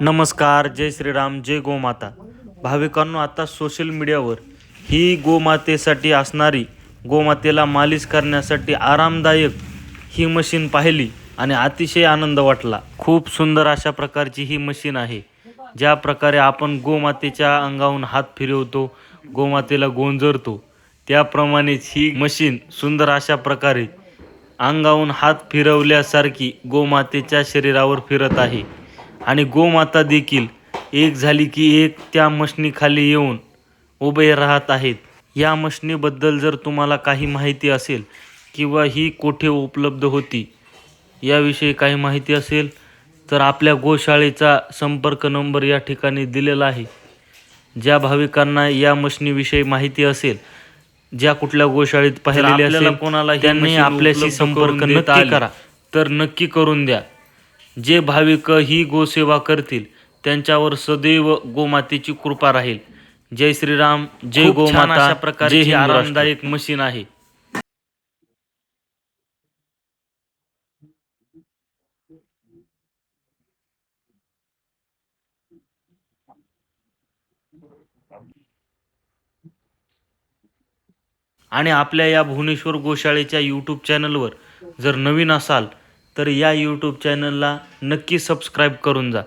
नमस्कार जय श्रीराम जय गोमाता भाविकांनो आता सोशल मीडियावर ही गोमातेसाठी असणारी गोमातेला मालिश करण्यासाठी आरामदायक ही मशीन पाहिली आणि अतिशय आनंद वाटला. खूप सुंदर अशा प्रकारची ही मशीन आहे. ज्या प्रकारे आपण गोमातेच्या अंगाहून हात फिरवतो गोमातेला गोंजरतो त्याप्रमाणेच ही मशीन सुंदर अशा प्रकारे अंगाहून हात फिरवल्यासारखी गोमातेच्या शरीरावर फिरत आहे. आणि गोमाता देखील एक झाली की एक त्या मशनीखाली येऊन उभे राहत आहेत. या मशनीबद्दल जर तुम्हाला काही माहिती असेल किंवा ही कोठे उपलब्ध होती याविषयी काही माहिती असेल तर आपल्या गोशाळेचा संपर्क नंबर या ठिकाणी दिलेला आहे. ज्या भाविकांना या मशनीविषयी माहिती असेल ज्या कुठल्या गोशाळेत पाहिलेले असेल कोणाला त्यांनी आपल्याशी संपर्क नक्की करा. तर नक्की करून द्या. जे भाविक ही गोसेवा करतील त्यांच्यावर सदैव गोमातेची कृपा राहील. जय श्रीराम जय गोमाता ही आरामदायक मशीन आहे. आणि आपल्या या भुवनेश्वर गोशाळेच्या यूट्यूब चॅनलवर जर नवीन असाल तर या यूट्यूब चॅनलला नक्की सबस्क्राईब करून जा.